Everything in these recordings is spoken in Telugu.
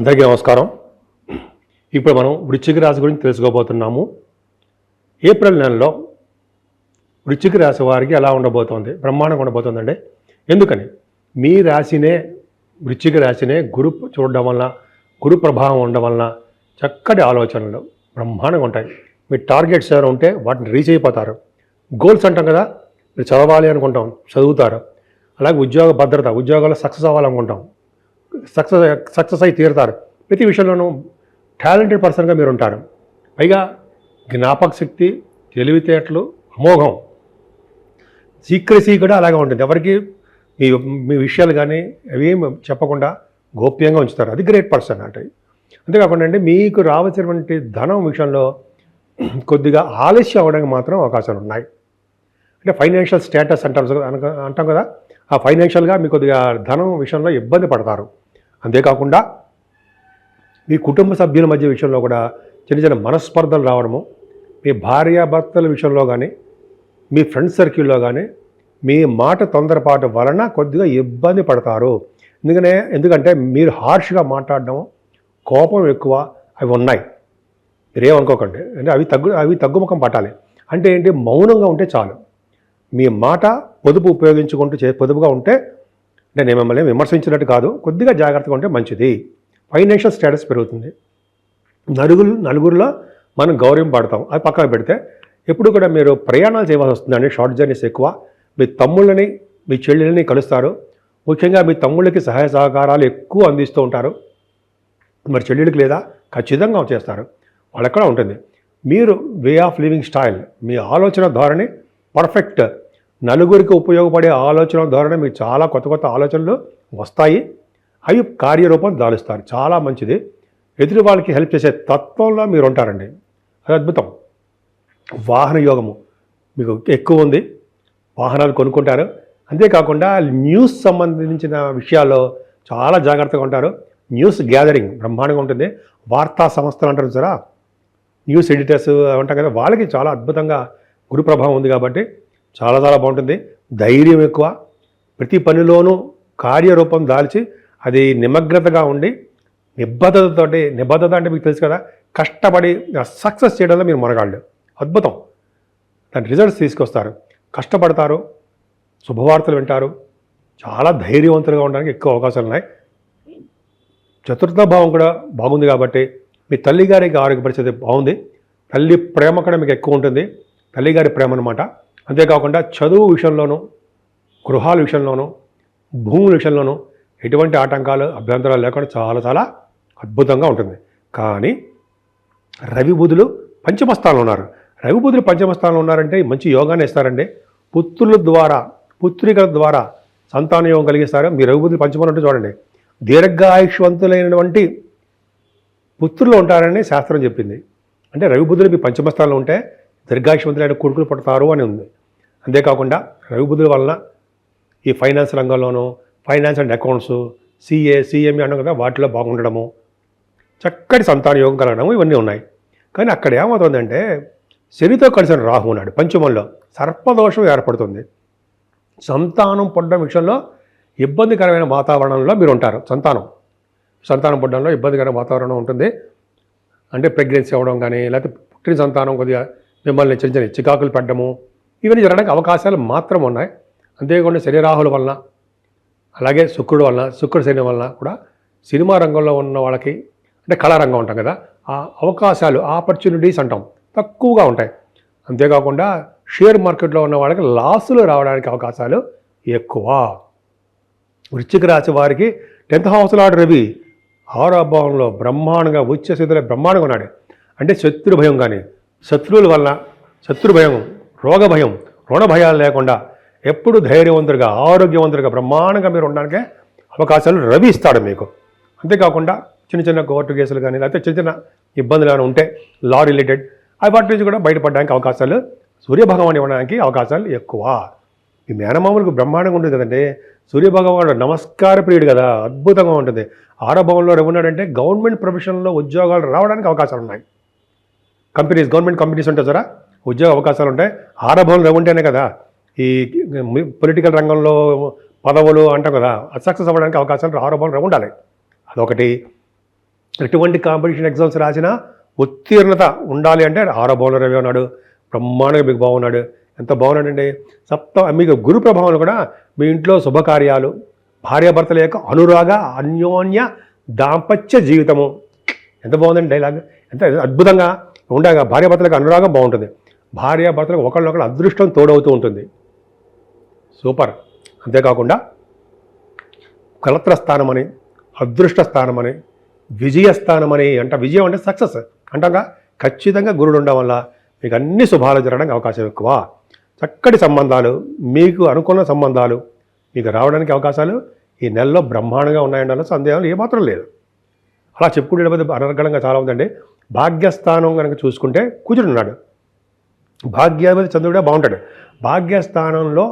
అందరికీ నమస్కారం. ఇప్పుడు మనం వృశ్చిక రాశి గురించి తెలుసుకోబోతున్నాము. ఏప్రిల్ నెలలో వృశ్చిక రాశి వారికి ఎలా ఉండబోతోంది? బ్రహ్మాండంగా ఉండబోతోందండి. ఎందుకని? మీ రాశినే వృశ్చిక రాశినే గురు చూడడం వలన గురు ప్రభావం ఉండడం వలన చక్కటి ఆలోచనలు బ్రహ్మాండంగా ఉంటాయి. మీ టార్గెట్స్ ఏమైనా ఉంటే వాటిని రీచ్ అయిపోతారు. గోల్స్ అంటాం కదా మీరు చదవాలి అనుకుంటాం చదువుతారు. అలాగే ఉద్యోగ భద్రత ఉద్యోగాల్లో సక్సెస్ అవ్వాలనుకుంటాం. సక్సెస్ సక్సెస్ అయి తీరుతారు. ప్రతి విషయంలోనూ టాలెంటెడ్ పర్సన్గా మీరు ఉంటారు పైగా జ్ఞాపక శక్తి తెలివితేటలు అమోఘం సీక్రసీ కూడా అలాగే ఉంటుంది. ఎవరికి మీ మీ విషయాలు కానీ అవి చెప్పకుండా గోప్యంగా ఉంచుతారు. అది గ్రేట్ పర్సన్ అంటే. అంతేకాకుండా అంటే మీకు రావాల్సినటువంటి ధనం విషయంలో కొద్దిగా ఆలస్యం అవ్వడానికి మాత్రం అవకాశాలు ఉన్నాయి. అంటే ఫైనాన్షియల్ స్టేటస్ అంటాం అంటాం కదా ఆ ఫైనాన్షియల్గా మీకు కొద్దిగా ధనం విషయంలో ఇబ్బంది పడతారు. అంతేకాకుండా మీ కుటుంబ సభ్యుల మధ్య విషయంలో కూడా చిన్న చిన్న మనస్పర్ధలు రావడము మీ భార్యాభర్తల విషయంలో కానీ మీ ఫ్రెండ్ సర్కిల్లో కానీ మీ మాట తొందరపాటు వలన కొద్దిగా ఇబ్బంది పడతారు. ఎందుకనే ఎందుకంటే మీరు హార్ష్గా మాట్లాడడం కోపం ఎక్కువ అవి ఉన్నాయి. మీరేమనుకోకండి. అంటే అవి తగ్గు అవి తగ్గుముఖం పట్టాలి. అంటే ఏంటి? మౌనంగా ఉంటే చాలు. మీ మాట పొదుపు ఉపయోగించుకుంటూ చే పొదుపుగా ఉంటే అంటే నేను మిమ్మల్ని విమర్శించినట్టు కాదు కొద్దిగా జాగ్రత్తగా ఉంటే మంచిది. ఫైనాన్షియల్ స్టేటస్ పెరుగుతుంది. నలుగురు నలుగురిలో మనం గౌరవం పడతాం. అది పక్కన పెడితే ఎప్పుడు కూడా మీరు ప్రయాణాలు చేయవలసి వస్తుందండి. షార్ట్ జర్నీస్ ఎక్కువ. మీ తమ్ముళ్ళని మీ చెల్లెలని కలుస్తారు. ముఖ్యంగా మీ తమ్ముళ్ళకి సహాయ సహకారాలు ఎక్కువ అందిస్తూ ఉంటారు. మరి చెల్లెళ్ళకి లేదా ఖచ్చితంగా చేస్తారు వాళ్ళక్కడ ఉంటుంది. మీరు వే ఆఫ్ లివింగ్ స్టైల్ మీ ఆలోచన ధోరణి పర్ఫెక్ట్ నలుగురికి ఉపయోగపడే ఆలోచన ధోరణి మీకు చాలా కొత్త కొత్త ఆలోచనలు వస్తాయి. అవి కార్యరూపం దాలుస్తారు. చాలా మంచిది. ఎదుటి వాళ్ళకి హెల్ప్ చేసే తత్వంలో మీరు ఉంటారండి. అది అద్భుతం. వాహన యోగము మీకు ఎక్కువ ఉంది. వాహనాలు కొనుక్కుంటారు. అంతేకాకుండా న్యూస్ సంబంధించిన విషయాల్లో చాలా జాగ్రత్తగా ఉంటారు. న్యూస్ గ్యాదరింగ్ బ్రహ్మాండంగా ఉంటుంది. వార్తా సంస్థలు అంటారు సరా న్యూస్ ఎడిటర్స్ ఉంటాం కదా వాళ్ళకి చాలా అద్భుతంగా గురు ప్రభావం ఉంది కాబట్టి చాలా చాలా బాగుంటుంది. ధైర్యం ఎక్కువ. ప్రతి పనిలోనూ కార్యరూపం దాల్చి అది నిమగ్నతగా ఉండి నిబద్ధతతోటి నిబద్ధత అంటే మీకు తెలుసు కదా కష్టపడి సక్సెస్ చేయడంలో మీరు మనగాళ్ళు అద్భుతం. దాని రిజల్ట్స్ తీసుకొస్తారు. కష్టపడతారు శుభవార్తలు వింటారు. చాలా ధైర్యవంతులుగా ఉండడానికి ఎక్కువ అవకాశాలు ఉన్నాయి. చతుర్థ భావం కూడా బాగుంది కాబట్టి మీ తల్లిగారికి ఆరోగ్య పరిస్థితి బాగుంది. తల్లి ప్రేమ కూడా మీకు ఎక్కువ ఉంటుంది. తల్లిగారి ప్రేమ అనమాట అంతేకాకుండా చదువు విషయంలోనూ గృహాల విషయంలోనూ భూముల విషయంలోనూ ఎటువంటి ఆటంకాలు అభ్యంతరాలు లేకుండా చాలా చాలా అద్భుతంగా ఉంటుంది. కానీ రవి బుధులు పంచమస్థానంలో ఉన్నారు. రవి బుధులు పంచమస్థానంలో ఉన్నారంటే మంచి యోగాన్ని ఇస్తారండి. పుత్రుల ద్వారా పుత్రికల ద్వారా సంతాన యోగం కలిగిస్తారు. మీ రవి బుధులు పంచమని చూడండి. దీర్ఘాయుష్వంతులైనటువంటి పుత్రులు ఉంటారని శాస్త్రం చెప్పింది. అంటే రవి బుధులు మీ పంచమస్థానంలో ఉంటే దీర్ఘాయుష్వంతులైన కొడుకులు పుడతారు అని ఉంది. అంతేకాకుండా రవిబుద్ధుల వలన ఈ ఫైనాన్స్ రంగంలోనూ finance and accounts CA CMA అన్నాం కదా వాటిలో బాగుండడము చక్కటి సంతాన యోగం కలగడము ఇవన్నీ ఉన్నాయి. కానీ అక్కడ ఏమవుతుందంటే శనితో కలిసిన రాహు ఉన్నాడు పంచమంలో సర్పదోషం ఏర్పడుతుంది. సంతానం పుట్టడం విషయంలో ఇబ్బందికరమైన వాతావరణంలో మీరు ఉంటారు సంతానం. సంతానం పుట్టడంలో ఇబ్బందికరమైన వాతావరణం ఉంటుంది. అంటే ప్రెగ్నెన్సీ అవ్వడం కానీ లేకపోతే పుట్టిన సంతానం కొద్దిగా మిమ్మల్ని చిన్న చిన్న చికాకులు పెట్టడము ఇవన్నీ జరగడానికి అవకాశాలు మాత్రం ఉన్నాయి. అంతేకాకుండా శనిరాహుల వలన అలాగే శుక్రుడు వలన శుక్రుడు శని వలన కూడా సినిమా రంగంలో ఉన్న వాళ్ళకి అంటే కళారంగం ఉంటాం కదా ఆ అవకాశాలు ఆపర్చునిటీస్ అంటాం తక్కువగా ఉంటాయి. అంతేకాకుండా షేర్ మార్కెట్లో ఉన్న వాళ్ళకి లాసులు రావడానికి అవకాశాలు ఎక్కువ. వృశ్చిక రాశి వారికి టెన్త్ హౌస్లో ఆడు రవి ఆరో భావంలో బ్రహ్మాండంగా ఉచ్చ స్థితిలో బ్రహ్మాండంగా ఉన్నాడు. అంటే శత్రు భయం కానీ శత్రువుల వలన శత్రు భయం రోగ భయం రుణ భయాలు లేకుండా ఎప్పుడు ధైర్యవంతుడిగా ఆరోగ్యవంతుడిగా బ్రహ్మాండంగా మీరు ఉండడానికే అవకాశాలు రవి ఇస్తాడు మీకు. అంతేకాకుండా చిన్న చిన్న కోర్టు కేసులు కానీ లేకపోతే చిన్న చిన్న ఇబ్బందులు కానీ ఉంటే లా రిలేటెడ్ అవి వాటి నుంచి కూడా బయటపడడానికి అవకాశాలు సూర్యభగవాన్ ఇవ్వడానికి అవకాశాలు ఎక్కువ. ఈ మేనమామలకు బ్రహ్మాండంగా ఉంటుంది కదండి. సూర్యభగవానుడు నమస్కార ప్రియుడు కదా అద్భుతంగా ఉంటుంది. ఆరభవంలో ఉన్నాడంటే గవర్నమెంట్ ప్రొఫెషన్లో ఉద్యోగాలు రావడానికి అవకాశాలు ఉన్నాయి. కంపెనీస్ గవర్నమెంట్ కంపెనీస్ ఉంటాయి సరే ఉద్యోగ అవకాశాలు ఉంటాయి. ఆరభవంలో ఉంటేనే కదా ఈ పొలిటికల్ రంగంలో పదవులు అంటాం కదా సక్సెస్ అవ్వడానికి అవకాశాలు ఆరభవంలో ఉండాలి. అదొకటి. ఎటువంటి కాంపిటీషన్ ఎగ్జామ్స్ రాసినా ఉత్తీర్ణత ఉండాలి అంటే ఆరో రవి ఉన్నాడు. బ్రహ్మాండంగా మీకు బాగున్నాడు ఎంత బాగున్నాడండి సప్త మీకు గురు ప్రభావం కూడా మీ ఇంట్లో శుభకార్యాలు భార్యాభర్తల యొక్క అనురాగ అన్యోన్య దాంపత్య జీవితము. ఎంత బాగుందండి డైలాగ్ ఎంత అద్భుతంగా ఉండగా భార్యాభర్తలకు అనురాగం బాగుంటుంది. భార్యాభర్తలకు ఒకళ్ళొకళ్ళు అదృష్టం తోడవుతూ ఉంటుంది. సూపర్. అంతేకాకుండా కలత్ర స్థానమని అదృష్ట స్థానమని విజయస్థానమని అంట విజయం అంటే సక్సెస్ అంటాగా ఖచ్చితంగా గురుడు ఉండడం వల్ల మీకు అన్ని శుభాలు జరగడానికి అవకాశం ఎక్కువ. చక్కటి సంబంధాలు మీకు అనుకున్న సంబంధాలు మీకు రావడానికి అవకాశాలు ఈ నెలలో బ్రహ్మాండంగా ఉన్నాయంటే సందేహాలు ఏమాత్రం లేదు. అలా చెప్పుకుంటే అనర్గళంగా చాలా ఉందండి భాగ్యస్థానం కనుక చూసుకుంటే కుజుడున్నాడు భాగ్యాధిపతి చంద్రుడే బాగుంటాడు. భాగ్యస్థానంలో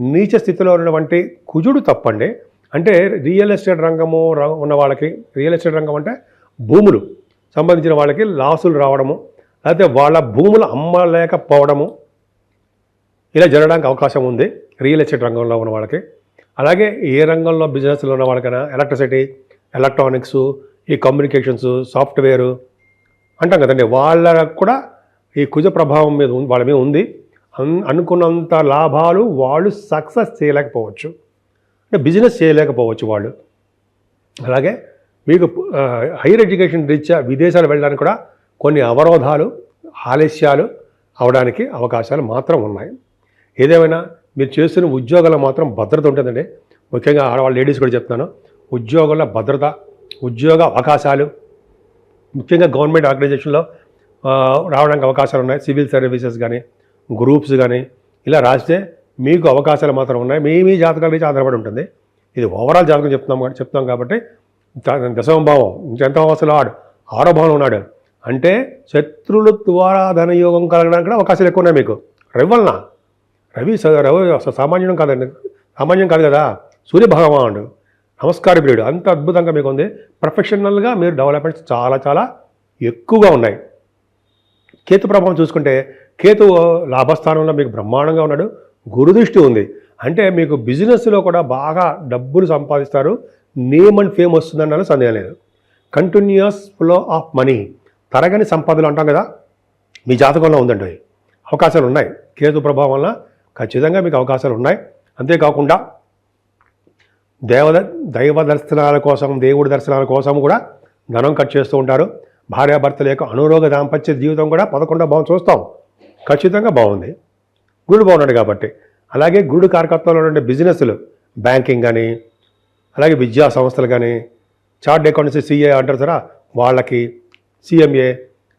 నీచ స్థితిలో ఉన్నటువంటి కుజుడు తప్పండి. అంటే రియల్ ఎస్టేట్ రంగము ఉన్న వాళ్ళకి రియల్ ఎస్టేట్ రంగం అంటే భూములు సంబంధించిన వాళ్ళకి లాసులు రావడము లేకపోతే వాళ్ళ భూములు అమ్మలేకపోవడము. ఇలా జరగడానికి అవకాశం ఉంది రియల్ ఎస్టేట్ రంగంలో ఉన్న వాళ్ళకి. అలాగే ఏ రంగంలో బిజినెస్లో ఉన్న వాళ్ళకైనా ఎలక్ట్రిసిటీ ఎలక్ట్రానిక్స్ ఈ కమ్యూనికేషన్స్ సాఫ్ట్వేరు అంటాం కదండి. వాళ్ళకు కూడా ఈ కుజ ప్రభావం మీద వాళ్ళ మీద ఉంది. అన్- అనుకున్నంత లాభాలు వాళ్ళు సక్సెస్ చేయలేకపోవచ్చు. అంటే బిజినెస్ చేయలేకపోవచ్చు వాళ్ళు. అలాగే మీకు హైయర్ ఎడ్యుకేషన్ రీత్యా విదేశాలు వెళ్ళడానికి కూడా కొన్ని అవరోధాలు ఆలస్యాలు అవడానికి అవకాశాలు మాత్రం ఉన్నాయి. ఏదేమైనా మీరు చేస్తున్న ఉద్యోగాల్లో మాత్రం భద్రత ఉంటుందండి. ముఖ్యంగా ఆడవాళ్ళ లేడీస్ కూడా చెప్తున్నాను. ఉద్యోగుల భద్రత ఉద్యోగ అవకాశాలు. ముఖ్యంగా గవర్నమెంట్ ఆర్గనైజేషన్లో రావడానికి అవకాశాలు ఉన్నాయి. సివిల్ సర్వీసెస్ కానీ గ్రూప్స్ కానీ ఇలా రాస్తే మీకు అవకాశాలు మాత్రం ఉన్నాయి. మీ మీ జాతకాల నుంచి ఆధారపడి ఉంటుంది. ఇది ఓవరాల్ జాతకం చెప్తున్నాం చెప్తాం కాబట్టి ద- దశమ భావం ఇంకెంత అసలు ఆడు ఆరో భావం ఉన్నాడు. అంటే శత్రులు ద్వారా ధనయోగం కలగడానికి కూడా అవకాశాలు ఎక్కువ ఉన్నాయి మీకు. రవి వలన. రవి రవి అసలు సామాన్యం కాదండి. సామాన్యం కాదు కదా. సూర్యభగవానుడు నమస్కార ప్రియుడు. అంత అద్భుతంగా మీకు ఉంది. ప్రొఫెషనల్గా మీరు డెవలప్మెంట్స్ చాలా చాలా ఎక్కువగా ఉన్నాయి. కేతు ప్రభావం చూసుకుంటే కేతు లాభస్థానంలో మీకు బ్రహ్మాండంగా ఉన్నాడు గురుదృష్టి ఉంది. అంటే మీకు బిజినెస్లో కూడా బాగా డబ్బులు సంపాదిస్తారు నేమ్ అండ్ ఫేమ్ వస్తుందన్న సందేహం లేదు. కంటిన్యూస్ ఫ్లో ఆఫ్ మనీ తరగని సంపదలు అంటాం కదా మీ జాతకంలో ఉందండి. అవకాశాలు ఉన్నాయి. కేతు ప్రభావం వల్ల ఖచ్చితంగా మీకు అవకాశాలు ఉన్నాయి. అంతేకాకుండా దేవ దైవ దర్శనాల కోసం దేవుడి దర్శనాల కోసం కూడా ధనం ఖర్చు చేస్తూ ఉంటారు. భార్యాభర్తల యొక్క అనురోగ దాంపత్య జీవితం కూడా పదకొండో భావం చూస్తాం. ఖచ్చితంగా బాగుంది. గురుడు బాగున్నాడు కాబట్టి. అలాగే గురుడు కారకత్వంలో ఉండే బిజినెస్లు బ్యాంకింగ్ కానీ అలాగే విద్యా సంస్థలు కానీ చార్ట్ అకౌంట్స్ సిఏ అంటారు సరే వాళ్ళకి సిఎంఏ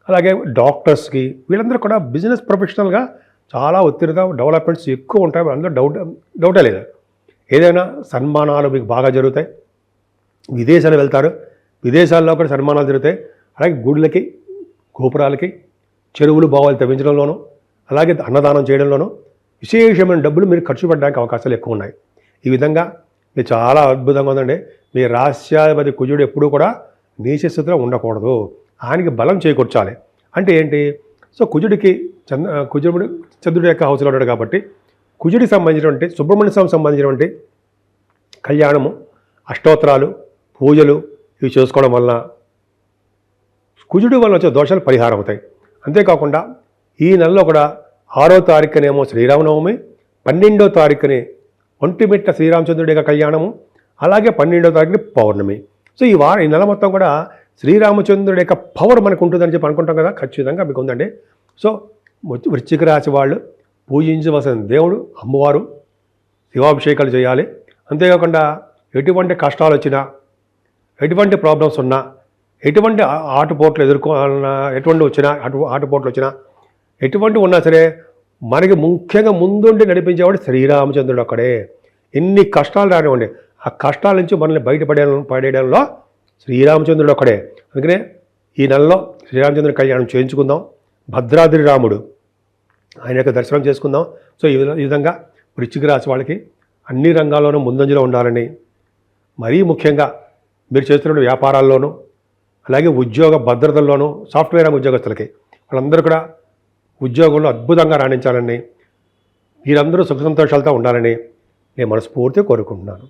అలాగే డాక్టర్స్కి వీళ్ళందరూ కూడా బిజినెస్ ప్రొఫెషనల్గా చాలా ఒత్తిడిగా డెవలప్మెంట్స్ ఎక్కువ ఉంటాయి. అందులో డౌట్ డౌటే లేదు. ఏదైనా సన్మానాలు మీకు బాగా జరుగుతాయి. విదేశాలు వెళ్తారు. విదేశాల్లో కూడా సన్మానాలు జరుగుతాయి. అలాగే గుడులకి గోపురాలకి చెరువులు బావాలు తవ్వించడంలోనూ అలాగే అన్నదానం చేయడంలోనూ విశేషమైన డబ్బులు మీరు ఖర్చు పెట్టడానికి అవకాశాలు ఎక్కువ ఉన్నాయి ఈ విధంగా మీరు చాలా అద్భుతంగా ఉందండి. మీ రాష్ట్రాధిపతి కుజుడు ఎప్పుడూ కూడా నీచస్థితిలో ఉండకూడదు. ఆయనకి బలం చేకూర్చాలి. అంటే ఏంటి? సో కుజుడికి చంద్ర కుజుడు చంద్రుడి యొక్క హౌస్లో ఉన్నాడు కాబట్టి కుజుడికి సంబంధించినటువంటి సుబ్రహ్మణ్య స్వామికి సంబంధించినటువంటి కళ్యాణము అష్టోత్తరాలు పూజలు ఇవి చేసుకోవడం వలన కుజుడి వల్ల వచ్చే దోషాలు పరిహారం అవుతాయి. అంతేకాకుండా ఈ నెలలో కూడా ఆరో తారీఖునేమో శ్రీరామనవమి పన్నెండో తారీఖుని ఒంటిమిట్ట శ్రీరామచంద్రుడి యొక్క కళ్యాణము అలాగే పన్నెండో తారీఖుని పౌర్ణమి. సో ఈ వారం ఈ నెల మొత్తం కూడా శ్రీరామచంద్రుడి యొక్క పవర్ మనకు ఉంటుందని చెప్పి అనుకుంటాం కదా ఖచ్చితంగా మీకు ఉందండి. సో వృశ్చిక రాశి వాళ్ళు పూజించవలసిన దేవుడు అమ్మవారు శివాభిషేకాలు చేయాలి. అంతేకాకుండా ఎటువంటి కష్టాలు వచ్చినా ఎటువంటి ప్రాబ్లమ్స్ ఉన్నా ఎటువంటి ఆటుపోట్లు ఎదుర్కోవాలన్నా ఎటువంటి వచ్చినా అటు ఆటుపోట్లు వచ్చినా ఎటువంటి ఉన్నా సరే మనకి ముఖ్యంగా ముందుండి నడిపించేవాడు శ్రీరామచంద్రుడు అక్కడే. ఎన్ని కష్టాలు రానివ్వండి. ఆ కష్టాల నుంచి మనల్ని బయటపడే పడేయడంలో శ్రీరామచంద్రుడు ఒక్కడే అందుకనే ఈ నెలలో శ్రీరామచంద్రుడి కళ్యాణం చేయించుకుందాం. భద్రాద్రి రాముడు ఆయన యొక్క దర్శనం చేసుకుందాం. సో ఈ ఈ విధంగా వృశ్చిక రాశి వాళ్ళకి అన్ని రంగాల్లోనూ ముందంజలో ఉండాలని మరీ ముఖ్యంగా మీరు చేస్తున్న వ్యాపారాల్లోనూ అలాగే ఉద్యోగ భద్రతల్లోనూ సాఫ్ట్వేర్ రంగ ఉద్యోగస్తులకి వాళ్ళందరూ కూడా ఉద్యోగంలో అద్భుతంగా రాణించాలని మీరందరూ సుఖ సంతోషాలతో ఉండాలని నేను మనస్ఫూర్తిగా కోరుకుంటున్నాను.